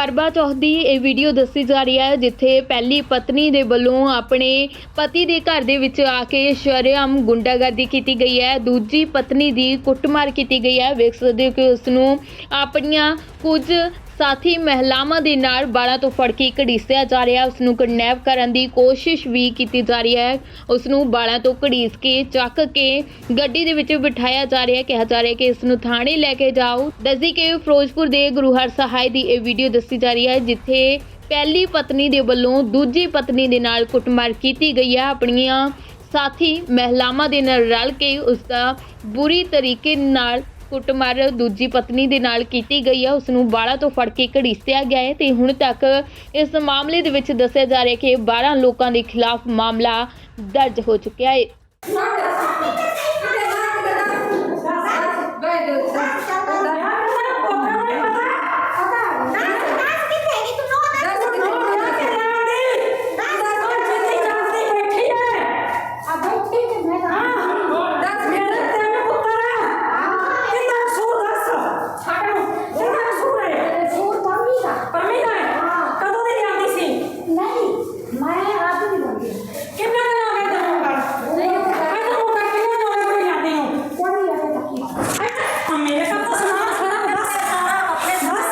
ਕਰਵਾ ਚੌਥ ਦੀ ਇਹ ਵੀਡੀਓ ਦੱਸੀ ਜਾ ਰਹੀ ਹੈ, ਜਿੱਥੇ ਪਹਿਲੀ ਪਤਨੀ ਦੇ ਵੱਲੋਂ ਆਪਣੇ ਪਤੀ ਦੇ ਘਰ ਦੇ ਵਿੱਚ ਆ ਕੇ ਸ਼ਰੇਆਮ ਗੁੰਡਾਗਰਦੀ ਕੀਤੀ ਗਈ ਹੈ। ਦੂਜੀ ਪਤਨੀ ਦੀ ਕੁੱਟਮਾਰ ਕੀਤੀ ਗਈ ਹੈ। ਵੇਖ ਸਕਦੇ ਹੋ ਕਿ ਉਸ ਨੂੰ ਆਪਣੀਆਂ ਕੁਝ ਸਾਥੀ ਮਹਿਲਾਵਾਂ ਦੇ ਨਾਲ ਬਾਲਾਂ ਤੋਂ ਫੜ ਕੇ ਘੜੀਸਿਆ ਜਾ ਰਿਹਾ। ਉਸ ਨੂੰ ਕਿਡਨੈਪ ਕਰਨ ਦੀ ਕੋਸ਼ਿਸ਼ ਵੀ ਕੀਤੀ ਜਾ ਰਹੀ ਹੈ। ਉਸ ਨੂੰ ਬਾਲਾਂ ਤੋਂ ਘੜੀਸ ਕੇ, ਚੱਕ ਕੇ ਗੱਡੀ ਦੇ ਵਿੱਚ ਬਿਠਾਇਆ ਜਾ ਰਿਹਾ ਕਿਹਾ ਜਾ ਰਿਹਾ ਕਿ ਇਸ ਨੂੰ ਥਾਣੇ ਲੈ ਕੇ ਜਾਓ। ਦੱਸੀ ਕਿ ਫਿਰੋਜ਼ਪੁਰ ਦੇ ਗੁਰੂ ਹਰ ਸਹਾਇ ਦੀ ਇਹ ਵੀਡੀਓ ਦੱਸੀ ਜਾ ਰਹੀ ਹੈ, ਜਿੱਥੇ ਪਹਿਲੀ ਪਤਨੀ ਦੇ ਵੱਲੋਂ ਦੂਜੀ ਪਤਨੀ ਦੇ ਨਾਲ ਕੁੱਟਮਾਰ ਕੀਤੀ ਗਈ ਹੈ। ਆਪਣੀਆਂ ਸਾਥੀ ਮਹਿਲਾਵਾਂ ਦੇ ਨਾਲ ਰਲ ਕੇ ਉਸ ਦਾ ਬੁਰੀ ਤਰੀਕੇ ਨਾਲ ਕੁੱਟਮਾਰ ਦੂਜੀ ਪਤਨੀ ਦੇ ਨਾਲ ਕੀਤੀ ਗਈ ਹੈ ਉਸ ਨੂੰ ਬਾਲਾਂ ਤੋਂ ਫੜ ਕੇ ਘੜੀਸਿਆ ਗਿਆ ਹੈ ਤੇ ਹੁਣ ਤੱਕ ਇਸ ਮਾਮਲੇ ਦੇ ਵਿੱਚ ਦੱਸਿਆ ਜਾ ਰਿਹਾ ਕਿ 12 ਲੋਕਾਂ ਦੇ ਖਿਲਾਫ ਮਾਮਲਾ ਦਰਜ ਹੋ ਚੁੱਕਿਆ ਹੈ। ਮੇਰੇ ਕੋਲ ਤਾਂ ਸਮਾਨ ਸਾਰਾ ਦੱਸ ਦੱਸ।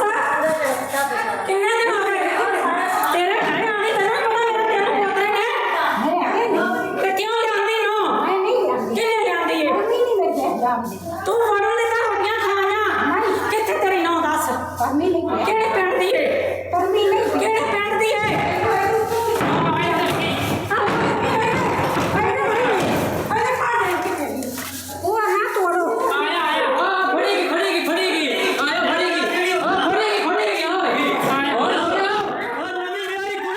ਕਿੰਨੇ ਦਿਨ ਹੋ ਗਏ? ਤੇਰੇ ਘਰੇ ਆਣੀ ਤੈਨੂੰ ਪਤਾ ਮੇਰੇ ਤੈਨੂੰ ਪੋਤਰੇ ਨੇ। ਤੇ ਕਿਉਂ ਜਾਂਦੀ ਨੂੰ? ਕਿੰਨੇ ਜਾਂਦੀ ਏ? ਤੂੰ ਵੜਨ ਦੇ ਘਰ ਰੋਟੀਆਂ ਖਾਣਾ ਕਿੱਥੇ ਤੇਰੀ ਨੌ ਦੱਸ? ਦੀ ਏ ਕਿਹੜੇ ਪਿੰਡ ਦੀ ਏ ਆਇਆ ਆਇਆ ਆ ਫੜੇਗੀ ਫੜੇਗੀ ਫੜੇਗੀ ਆਇਆ ਫੜੇਗੀ ਆ ਫੜੇਗੀ ਫੜੇਗੀ ਆ ਓਏ ਹੋਰ ਹੋਰ ਨਵੀਂ ਵਿਆਹੀ ਕੁੜੀ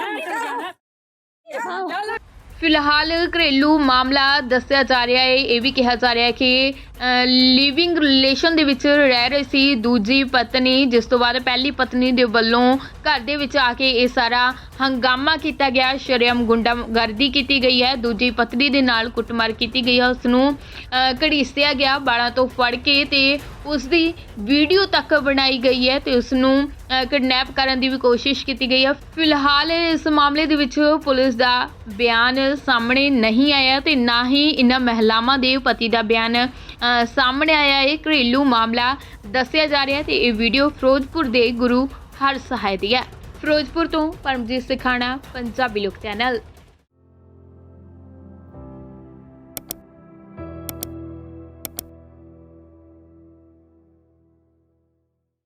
ਫਿਲਹਾਲ ਘਰੇਲੂ ਮਾਮਲਾ ਦੱਸਿਆ ਜਾ ਰਿਹਾ ਹੈ ਇਹ ਵੀ ਕਿਹਾ ਜਾ ਰਿਹਾ ਹੈ ਕਿ ਲਿਵਿੰਗ ਰਿਲੇਸ਼ਨ ਦੇ ਵਿੱਚ ਰਹਿ ਰਹੀ ਸੀ ਦੂਜੀ ਪਤਨੀ, ਜਿਸ ਤੋਂ ਬਾਅਦ ਪਹਿਲੀ ਪਤਨੀ ਦੇ ਵੱਲੋਂ ਘਰ ਦੇ ਵਿੱਚ ਆ ਕੇ ਇਹ ਸਾਰਾ ਹੰਗਾਮਾ ਕੀਤਾ ਗਿਆ, ਸ਼ਰੇਆਮ ਗੁੰਡਾਗਰਦੀ ਕੀਤੀ ਗਈ ਹੈ। ਦੂਜੀ ਪਤਨੀ ਦੇ ਨਾਲ ਕੁੱਟਮਾਰ ਕੀਤੀ ਗਈ ਹੈ। ਉਸ ਨੂੰ ਘੜੀਸਿਆ ਗਿਆ ਬਾਲਾਂ ਤੋਂ ਫੜ ਕੇ ਤੇ ਉਸ ਦੀ ਵੀਡੀਓ ਤੱਕ ਬਣਾਈ ਗਈ ਹੈ ਤੇ ਉਸ ਨੂੰ ਕਿਡਨੈਪ ਕਰਨ ਦੀ ਵੀ ਕੋਸ਼ਿਸ਼ ਕੀਤੀ ਗਈ ਹੈ। ਫਿਲਹਾਲ ਇਸ ਮਾਮਲੇ ਦੇ ਵਿੱਚ ਪੁਲਿਸ ਦਾ ਬਿਆਨ ਸਾਹਮਣੇ ਨਹੀਂ ਆਇਆ ਤੇ ਨਾ ਹੀ ਇਹਨਾਂ ਮਹਿਲਾਵਾਂ ਦੇ ਪਤੀ ਦਾ ਬਿਆਨ ਸਾਹਮਣੇ ਆਇਆ ਇਹ ਘਰੇਲੂ ਮਾਮਲਾ ਦੱਸਿਆ ਜਾ ਰਿਹਾ ਹੈ ਤੇ ਇਹ ਵੀਡੀਓ ਫਿਰੋਜ਼ਪੁਰ ਦੇ ਗੁਰੂ ਹਰ ਸਹਾਇ ਦੀ ਹੈ। ਫਿਰੋਜ਼ਪੁਰ ਤੋਂ ਪਰਮਜੀਤ ਸਿਖਾਣਾ, ਪੰਜਾਬੀ ਲੋਕ ਚੈਨਲ।